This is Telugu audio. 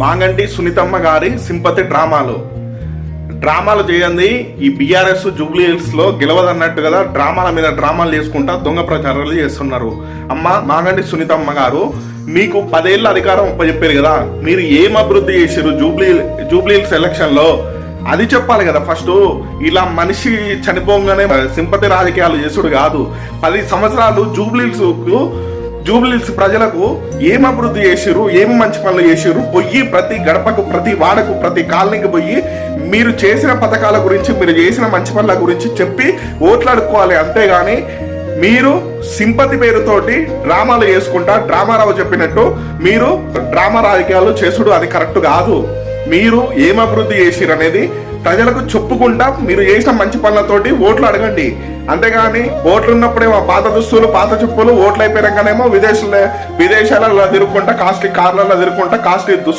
మాంగంటి సునీతమ్మ గారి సింపతి డ్రామాలు. డ్రామాలు చేయండి ఈ బీఆర్ఎస్ జూబ్లీ హిల్స్లో గెలవదన్నట్టు కదా డ్రామాల మీద డ్రామాలు చేసుకుంటా దొంగ ప్రచారాలు చేస్తున్నారు. అమ్మ మాగంటి సునీతమ్మ గారు మీకు పదేళ్ళ అధికారం చెప్పారు కదా మీరు ఏం అభివృద్ధి చేశారు జూబ్లీ జూబ్లీ హిల్స్ ఎలక్షన్లో? అది చెప్పాలి కదా ఫస్ట్. ఇలా మనిషి చనిపోగానే సింపతి రాజకీయాలు చేసుడు కాదు. పది సంవత్సరాలు జూబ్లీహిల్స్ జూబ్లీస్ ప్రజలకు ఏం అభివృద్ధి చేసిర్రు ఏం మంచి పనులు చేసిరు పొయ్యి ప్రతి గడపకు ప్రతి వాడకు ప్రతి కాలనీకి పోయి మీరు చేసిన పథకాల గురించి మీరు చేసిన మంచి పనుల గురించి చెప్పి ఓట్లాడుకోవాలి. అంతేగాని మీరు సింపతి పేరుతోటి డ్రామాలు చేసుకుంటా డ్రామారావు చెప్పినట్టు మీరు డ్రామా రాజకీయాలు చేసుడు అది కరెక్ట్ కాదు. మీరు ఏం అభివృద్ధి చేసిరు అనేది ప్రజలకు చెప్పుకుంటా మీరు చేసిన మంచి పనులతోటి ఓట్లు అడగండి అంతేగాని ఓట్లు ఉన్నప్పుడేమో పాత దుస్తులు పాత చెప్పులు ఓట్లు అయిపోయినాకనేమో విదేశాల విదేశాలలో తిరుగుకుంటా కాస్ట్లీ కార్లలో తిరుగుకుంటా కాస్ట్లీ దుస్తు